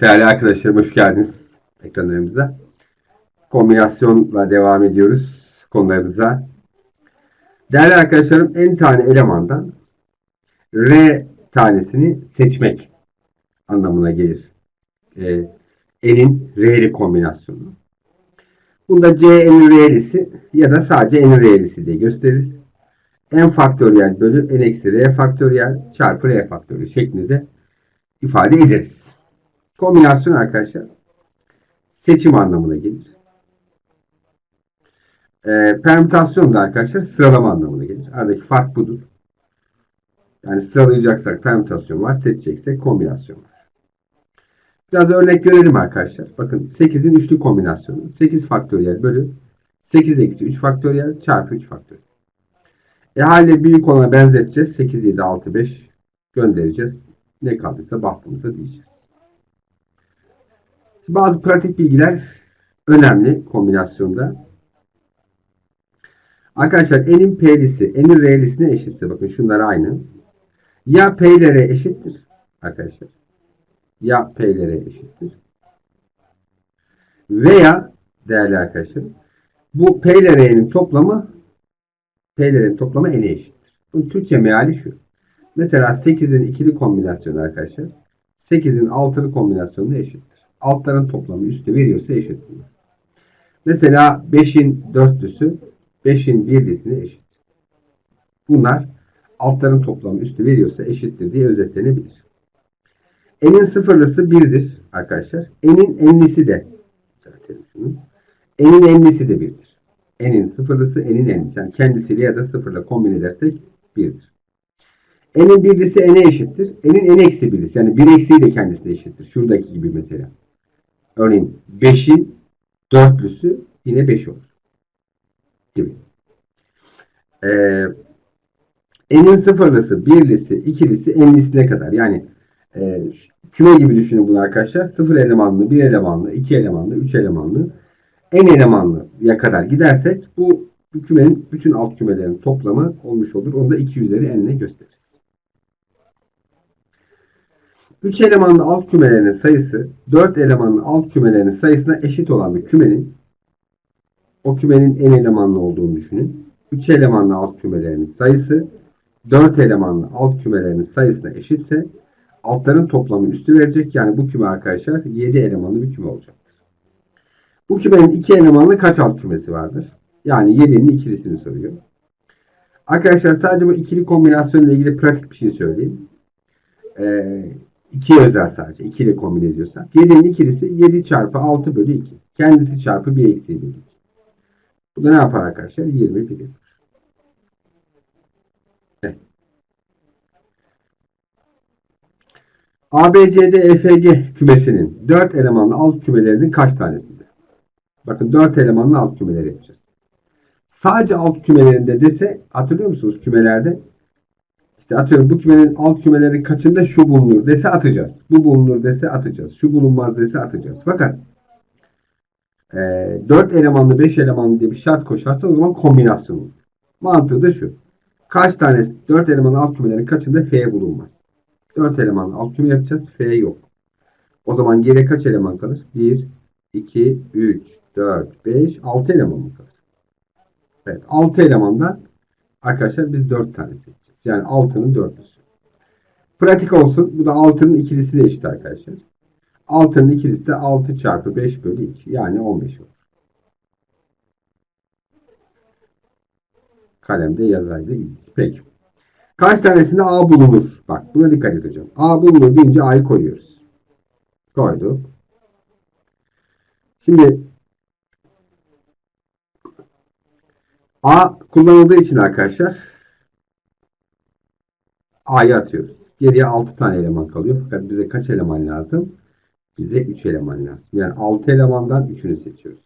Değerli arkadaşlarım hoş geldiniz ekranlarımıza. Kombinasyonla devam ediyoruz konularımıza. Değerli arkadaşlarım en tane elemandan R tanesini seçmek anlamına gelir. Ee, N'in R'li kombinasyonu. Bunda C N'in R'lisi ya da sadece N'in R'lisi diye gösteririz. N faktöriyel bölü N eksi R faktöriyel çarpı R faktöriyel şeklinde de ifade ederiz. Kombinasyon arkadaşlar seçim anlamına gelir. E, permütasyon da arkadaşlar sıralama anlamına gelir. Aradaki fark budur. Yani sıralayacaksak permütasyon var, seçeceksek kombinasyon var. Biraz örnek görelim arkadaşlar. Bakın 8'in üçlü kombinasyonu. 8 faktöriyel bölü 8 eksi 3 faktöriyel çarpı 3 faktöriyel. E haliyle büyük olana benzeteceğiz. 8, 7, 6, 5 göndereceğiz. Ne kaldıysa bahtımıza diyeceğiz. Bazı pratik bilgiler önemli kombinasyonda. Arkadaşlar n'in p'lisi n'in r'lisine eşitse bakın şunlar aynı. Ya p ile eşittir arkadaşlar. Ya p ile eşittir. Veya değerli arkadaşlar bu p ile r'nin toplamı p ile r'nin toplamı n'e eşittir. Bunun Türkçe meali şu. Mesela 8'in ikili kombinasyonu arkadaşlar 8'in altılı kombinasyonu eşittir altların toplamı üstü veriyorsa eşit bunlar. Mesela 5'in dörtlüsü 5'in birlisine eşit. Bunlar altların toplamı üstü veriyorsa eşittir diye özetlenebilir. N'in sıfırlısı 1'dir arkadaşlar. N'in enlisi de zaten şunu. N'in enlisi de 1'dir. N'in sıfırlısı N'in enlisi. Yani kendisiyle ya da sıfırla kombin edersek 1'dir. N'in birlisi N'e eşittir. N'in N eksi birlisi. Yani 1 eksiği de kendisine eşittir. Şuradaki gibi mesela. Örneğin 5'in dörtlüsü yine 5 olur. Gibi. Ee, n'in sıfırlısı, birlisi, ikilisi, enlisine kadar. Yani e, küme gibi düşünün bunu arkadaşlar. Sıfır elemanlı, bir elemanlı, iki elemanlı, üç elemanlı, n elemanlıya kadar gidersek bu, kümenin bütün alt kümelerin toplamı olmuş olur. Onu da 2 üzeri n ile gösteririz. 3 elemanlı alt kümelerinin sayısı 4 elemanlı alt kümelerinin sayısına eşit olan bir kümenin o kümenin en elemanlı olduğunu düşünün. 3 elemanlı alt kümelerinin sayısı 4 elemanlı alt kümelerinin sayısına eşitse altların toplamı üstü verecek. Yani bu küme arkadaşlar 7 elemanlı bir küme olacaktır. Bu kümenin 2 elemanlı kaç alt kümesi vardır? Yani 7'nin ikilisini soruyor. Arkadaşlar sadece bu ikili kombinasyon ile ilgili pratik bir şey söyleyeyim. Ee, 2'ye özel sadece. 2 ile kombin ediyorsak. 7'nin ikilisi 7 çarpı 6 bölü 2. Kendisi çarpı 1 eksi 1. Bu da ne yapar arkadaşlar? 21 yapar. Evet. ABCD EFG kümesinin 4 elemanlı alt kümelerinin kaç tanesinde? Bakın 4 elemanlı alt kümeleri yapacağız. Sadece alt kümelerinde dese hatırlıyor musunuz kümelerde işte atıyorum bu kümenin alt kümeleri kaçında şu bulunur dese atacağız. Bu bulunur dese atacağız. Şu bulunmaz dese atacağız. Fakat e, 4 elemanlı 5 elemanlı diye bir şart koşarsa o zaman kombinasyon olur. Mantığı da şu. Kaç tane 4 elemanlı alt kümelerin kaçında F bulunmaz. 4 elemanlı alt küme yapacağız. F yok. O zaman geriye kaç eleman kalır? 1, 2, 3, 4, 5, 6 eleman mı kalır? Evet. 6 elemandan arkadaşlar biz 4 tane seçeceğiz. Yani 6'nın dörtlüsü. Pratik olsun. Bu da 6'nın ikilisi de eşit arkadaşlar. 6'nın ikilisi de 6 çarpı 5 bölü 2. Yani 15 olur. Kalemde yazaydı. Peki. Kaç tanesinde A bulunur? Bak buna dikkat et hocam. A bulunur deyince A'yı koyuyoruz. Koyduk. Şimdi A kullanıldığı için arkadaşlar A'yı atıyoruz. Geriye 6 tane eleman kalıyor. Fakat bize kaç eleman lazım? Bize 3 eleman lazım. Yani 6 elemandan 3'ünü seçiyoruz.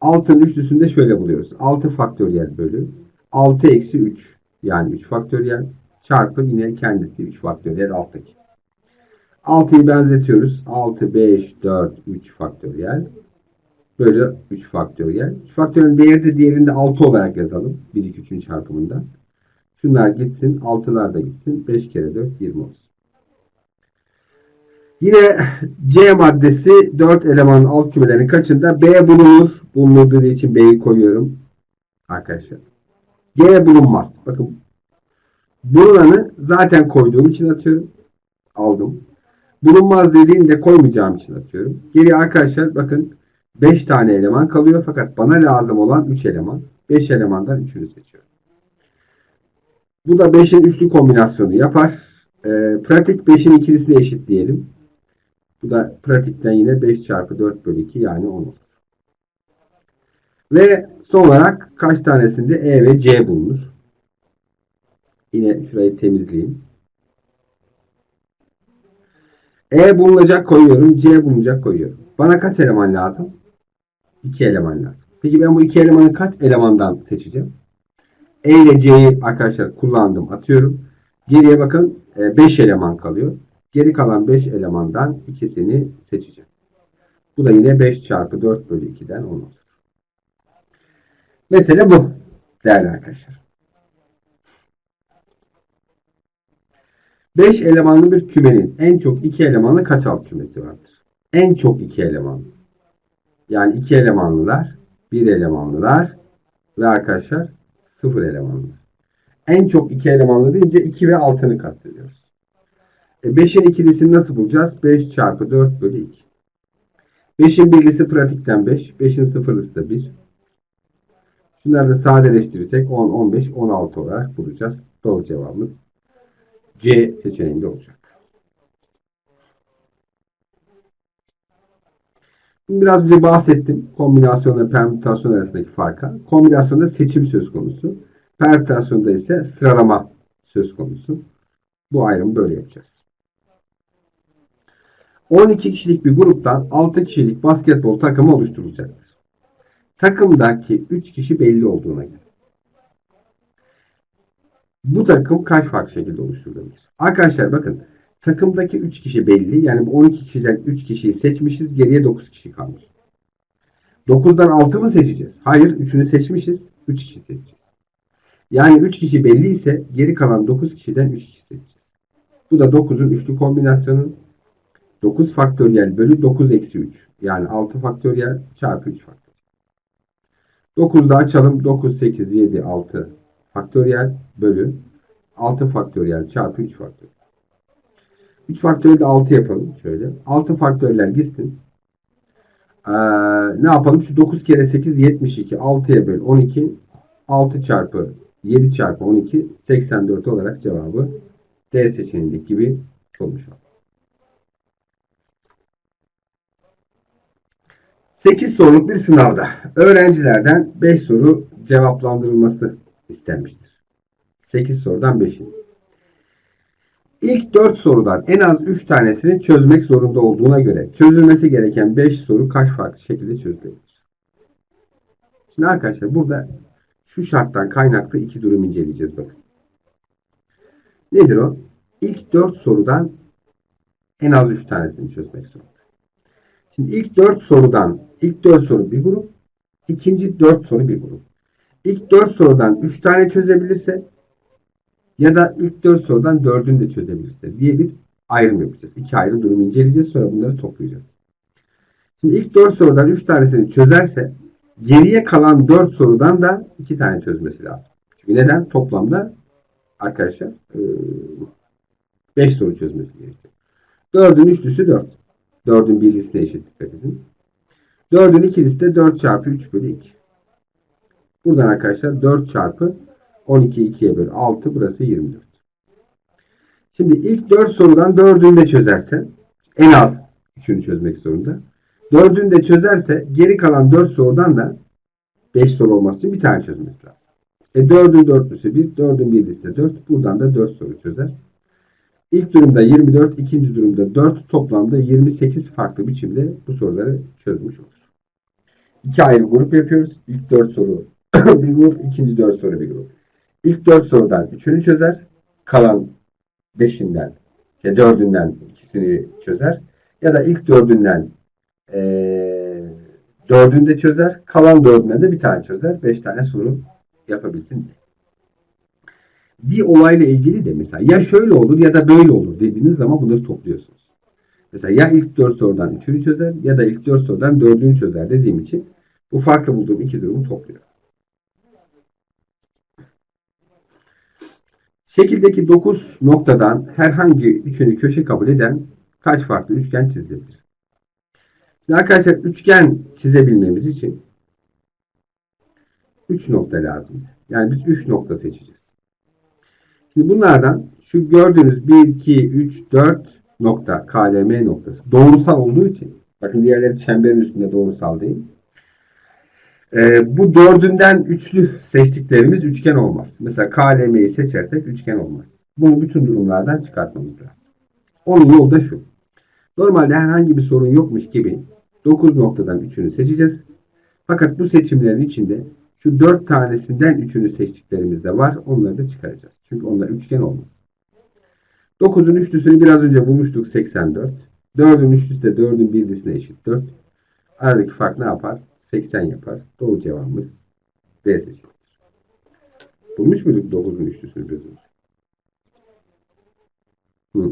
6'nın üçlüsünde şöyle buluyoruz. 6 faktöriyel bölü 6 eksi 3 yani 3 faktöriyel çarpı yine kendisi 3 faktöriyel alttaki. 6'yı benzetiyoruz. 6, 5, 4, 3 faktöriyel bölü 3 faktöriyel. 3 faktöriyelin değeri de diğerinde 6 olarak yazalım. 1, 2, 3'ün çarpımında. Şunlar gitsin. 6'lar da gitsin. 5 kere 4 20 olsun. Yine C maddesi 4 elemanın alt kümelerinin kaçında B bulunur. Bulunur dediği için B'yi koyuyorum. Arkadaşlar. G bulunmaz. Bakın bulunanı zaten koyduğum için atıyorum. Aldım. Bulunmaz dediğini de koymayacağım için atıyorum. Geriye arkadaşlar bakın 5 tane eleman kalıyor fakat bana lazım olan 3 eleman. 5 elemandan 3'ünü seçiyorum. Bu da 5'in üçlü kombinasyonu yapar. E, pratik 5'in ikilisine eşit diyelim. Bu da pratikten yine 5 çarpı 4 bölü 2 yani 10 olur. Ve son olarak kaç tanesinde E ve C bulunur? Yine şurayı temizleyeyim. E bulunacak koyuyorum. C bulunacak koyuyorum. Bana kaç eleman lazım? 2 eleman lazım. Peki ben bu iki elemanı kaç elemandan seçeceğim? E ile C'yi arkadaşlar kullandım. Atıyorum. Geriye bakın 5 eleman kalıyor. Geri kalan 5 elemandan ikisini seçeceğim. Bu da yine 5 çarpı 4 bölü 2'den 10 olur. Mesele bu. Değerli arkadaşlar. 5 elemanlı bir kümenin en çok 2 elemanlı kaç alt kümesi vardır? En çok 2 elemanlı. Yani 2 elemanlılar, 1 elemanlılar ve arkadaşlar 0 elemanlılar. En çok 2 elemanlı deyince 2 ve 6'nı kastediyoruz. 5'in e ikilisini nasıl bulacağız? 5 çarpı 4 bölü 2. 5'in birlisi pratikten 5. 5'in sıfırlısı da 1. Şunları da sadeleştirirsek 10, 15, 16 olarak bulacağız. Doğru cevabımız C seçeneğinde olacak. Biraz önce bahsettim kombinasyon ve permütasyon arasındaki farka. Kombinasyonda seçim söz konusu. Permütasyonda ise sıralama söz konusu. Bu ayrımı böyle yapacağız. 12 kişilik bir gruptan 6 kişilik basketbol takımı oluşturulacaktır. Takımdaki 3 kişi belli olduğuna göre. Bu takım kaç farklı şekilde oluşturulabilir? Arkadaşlar bakın takımdaki 3 kişi belli. Yani bu 12 kişiden 3 kişiyi seçmişiz. Geriye 9 kişi kalmış. 9'dan 6 mı seçeceğiz? Hayır. 3'ünü seçmişiz. 3 kişi seçeceğiz. Yani 3 kişi belli ise geri kalan 9 kişiden 3 kişi seçeceğiz. Bu da 9'un üçlü kombinasyonu. 9 faktöriyel bölü 9 eksi 3. Yani 6 faktöriyel çarpı 3 faktöriyel. 9'da açalım. 9, 8, 7, 6 faktöriyel bölü 6 faktöriyel çarpı 3 faktöriyel. 3 faktöriyel de 6 yapalım. Şöyle. 6 faktöriyel gitsin. Ee, ne yapalım? Şu 9 kere 8 72. 6'ya böl 12. 6 çarpı 7 çarpı 12 84 olarak cevabı D seçeneğindeki gibi olmuş oldu. 8 soruluk bir sınavda öğrencilerden 5 soru cevaplandırılması istenmiştir. 8 sorudan 5'i. İlk 4 sorudan en az 3 tanesini çözmek zorunda olduğuna göre çözülmesi gereken 5 soru kaç farklı şekilde çözülebilir? Şimdi arkadaşlar burada şu şarttan kaynaklı iki durum inceleyeceğiz bakın. Nedir o? İlk 4 sorudan en az 3 tanesini çözmek zorunda. Şimdi ilk 4 sorudan ilk 4 soru bir grup, ikinci 4 soru bir grup. İlk 4 sorudan 3 tane çözebilirse ya da ilk 4 sorudan 4'ünü de çözebilirse diye bir ayrım yapacağız. İki ayrı durum inceleyeceğiz. Sonra bunları toplayacağız. Şimdi ilk 4 sorudan 3 tanesini çözerse geriye kalan 4 sorudan da 2 tane çözmesi lazım. Çünkü neden? Toplamda arkadaşlar 5 soru çözmesi gerekiyor. 4'ün üçlüsü 4. 4'ün birlisine eşit dikkat edin. 4'ün ikilisi de 4 çarpı 3 bölü 2. Buradan arkadaşlar 4 çarpı 12 2'ye böl 6 burası 24. Şimdi ilk 4 sorudan 4'ünü de çözerse en az 3'ünü çözmek zorunda. 4'ünü de çözerse geri kalan 4 sorudan da 5 soru olması için bir tane çözmesi lazım. E 4'ün 4'lüsü 1, 4'ün 1'lisi de 4. Buradan da 4 soru çözer. İlk durumda 24, ikinci durumda 4. Toplamda 28 farklı biçimde bu soruları çözmüş olur. İki ayrı grup yapıyoruz. İlk 4 soru bir grup, ikinci 4 soru bir grup. İlk 4 sorudan 3'ünü çözer. Kalan 5'inden ya 4'ünden ikisini çözer. Ya da ilk 4'ünden e, 4'ünü de çözer. Kalan 4'ünden de bir tane çözer. 5 tane soru yapabilsin Bir olayla ilgili de mesela ya şöyle olur ya da böyle olur dediğiniz zaman bunları topluyorsunuz. Mesela ya ilk 4 sorudan 3'ünü çözer ya da ilk 4 sorudan 4'ünü çözer dediğim için bu farklı bulduğum iki durumu topluyorum. Şekildeki 9 noktadan herhangi üçünü köşe kabul eden kaç farklı üçgen çizilebilir? Şimdi arkadaşlar üçgen çizebilmemiz için 3 nokta lazım. Yani biz 3 nokta seçeceğiz. Şimdi bunlardan şu gördüğünüz 1, 2, 3, 4 nokta KLM noktası doğrusal olduğu için bakın diğerleri çemberin üstünde doğrusal değil. Ee, bu dördünden üçlü seçtiklerimiz üçgen olmaz. Mesela KLM'yi seçersek üçgen olmaz. Bunu bütün durumlardan çıkartmamız lazım. Onun yolu da şu. Normalde herhangi bir sorun yokmuş gibi 9 noktadan 3'ünü seçeceğiz. Fakat bu seçimlerin içinde şu 4 tanesinden 3'ünü seçtiklerimiz de var. Onları da çıkaracağız. Çünkü onlar üçgen olmaz. 9'un üçlüsünü biraz önce bulmuştuk 84. 4'ün üçlüsü de 4'ün birlisine eşit 4. Aradaki fark ne yapar? 80 yapar. Doğru cevabımız D seçeneğidir. Bulmuş muyduk 9'un üçlüsünü biraz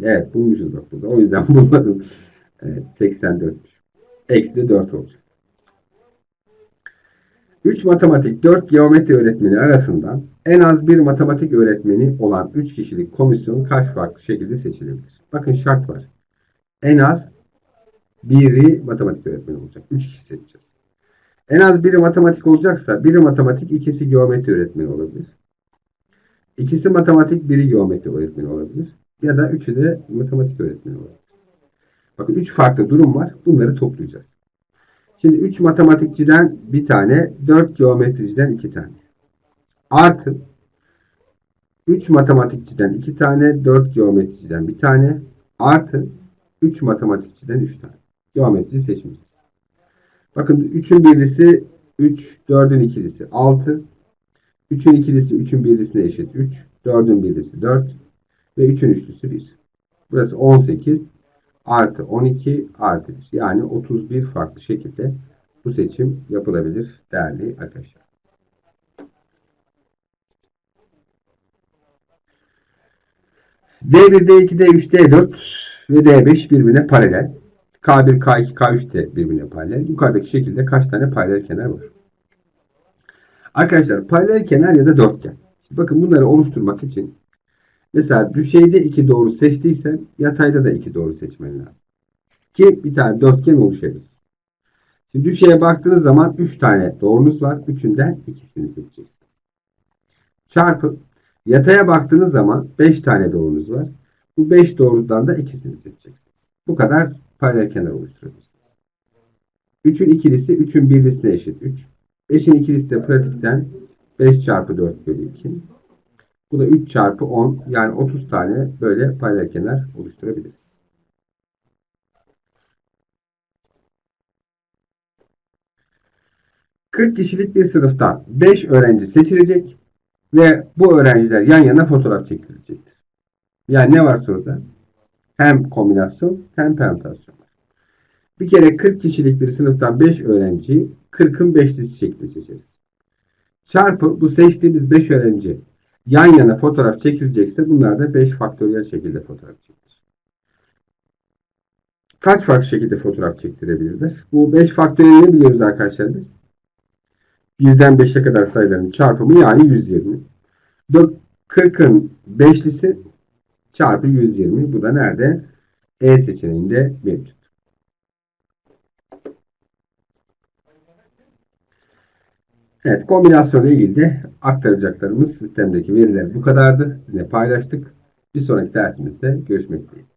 evet bulmuşuz bak burada. O yüzden bulmadım. Evet 84'müş. Eksi de 4 olacak. 3 matematik 4 geometri öğretmeni arasından en az bir matematik öğretmeni olan 3 kişilik komisyon kaç farklı şekilde seçilebilir? Bakın şart var. En az biri matematik öğretmeni olacak. 3 kişi seçeceğiz. En az biri matematik olacaksa biri matematik, ikisi geometri öğretmeni olabilir. İkisi matematik, biri geometri öğretmeni olabilir. Ya da üçü de matematik öğretmeni olabilir. Bakın üç farklı durum var. Bunları toplayacağız. Şimdi 3 matematikçiden bir tane, 4 geometriciden 2 tane. Artı 3 matematikçiden 2 tane, 4 geometriciden bir tane. Artı 3 matematikçiden 3 tane. Geometri seçmeyeceğiz. Bakın 3'ün birlisi 3, 4'ün ikilisi 6. 3'ün ikilisi 3'ün birlisine eşit 3. 4'ün birlisi 4. Ve 3'ün üçlüsü 1. Burası 18 artı 12 artı 1. Yani 31 farklı şekilde bu seçim yapılabilir değerli arkadaşlar. D1, D2, D3, D4 ve D5 birbirine paralel. K1, K2, K3 de birbirine paralel. Yukarıdaki şekilde kaç tane paralel kenar var? Arkadaşlar paralel kenar ya da dörtgen. Bakın bunları oluşturmak için mesela düşeyde iki doğru seçtiysen yatayda da iki doğru seçmen lazım. Ki bir tane dörtgen oluşabilir. Şimdi düşeye baktığınız zaman 3 tane doğrunuz var. Üçünden ikisini seçeceksiniz. Çarpı yataya baktığınız zaman 5 tane doğrunuz var. Bu 5 doğrudan da ikisini seçeceksiniz. Bu kadar paralel kenar oluşturabilirsiniz. 3'ün ikilisi 3'ün birlisine eşit 3. 5'in ikilisi de pratikten 5 çarpı 4 bölü 2. Bu da 3 çarpı 10 yani 30 tane böyle paralel kenar oluşturabiliriz. ...40 kişilik bir sınıftan 5 öğrenci seçilecek ve bu öğrenciler yan yana fotoğraf çektirilecektir. Yani ne var soruda? Hem kombinasyon hem permütasyon. Bir kere 40 kişilik bir sınıftan 5 öğrenci 40'ın 5'lisi şekli seçeriz. Çarpı bu seçtiğimiz 5 öğrenci yan yana fotoğraf çekilecekse bunlar da 5 faktöriyel şekilde fotoğraf çekilir. Kaç farklı şekilde fotoğraf çektirebilirler? Bu 5 faktöriyel ne biliyoruz arkadaşlar biz? 1'den 5'e kadar sayıların çarpımı yani 120. 40'ın 5'lisi çarpı 120. Bu da nerede? E seçeneğinde mevcut. Evet, kombinasyonla ilgili de aktaracaklarımız sistemdeki veriler bu kadardı. Sizinle paylaştık. Bir sonraki dersimizde görüşmek dileğiyle.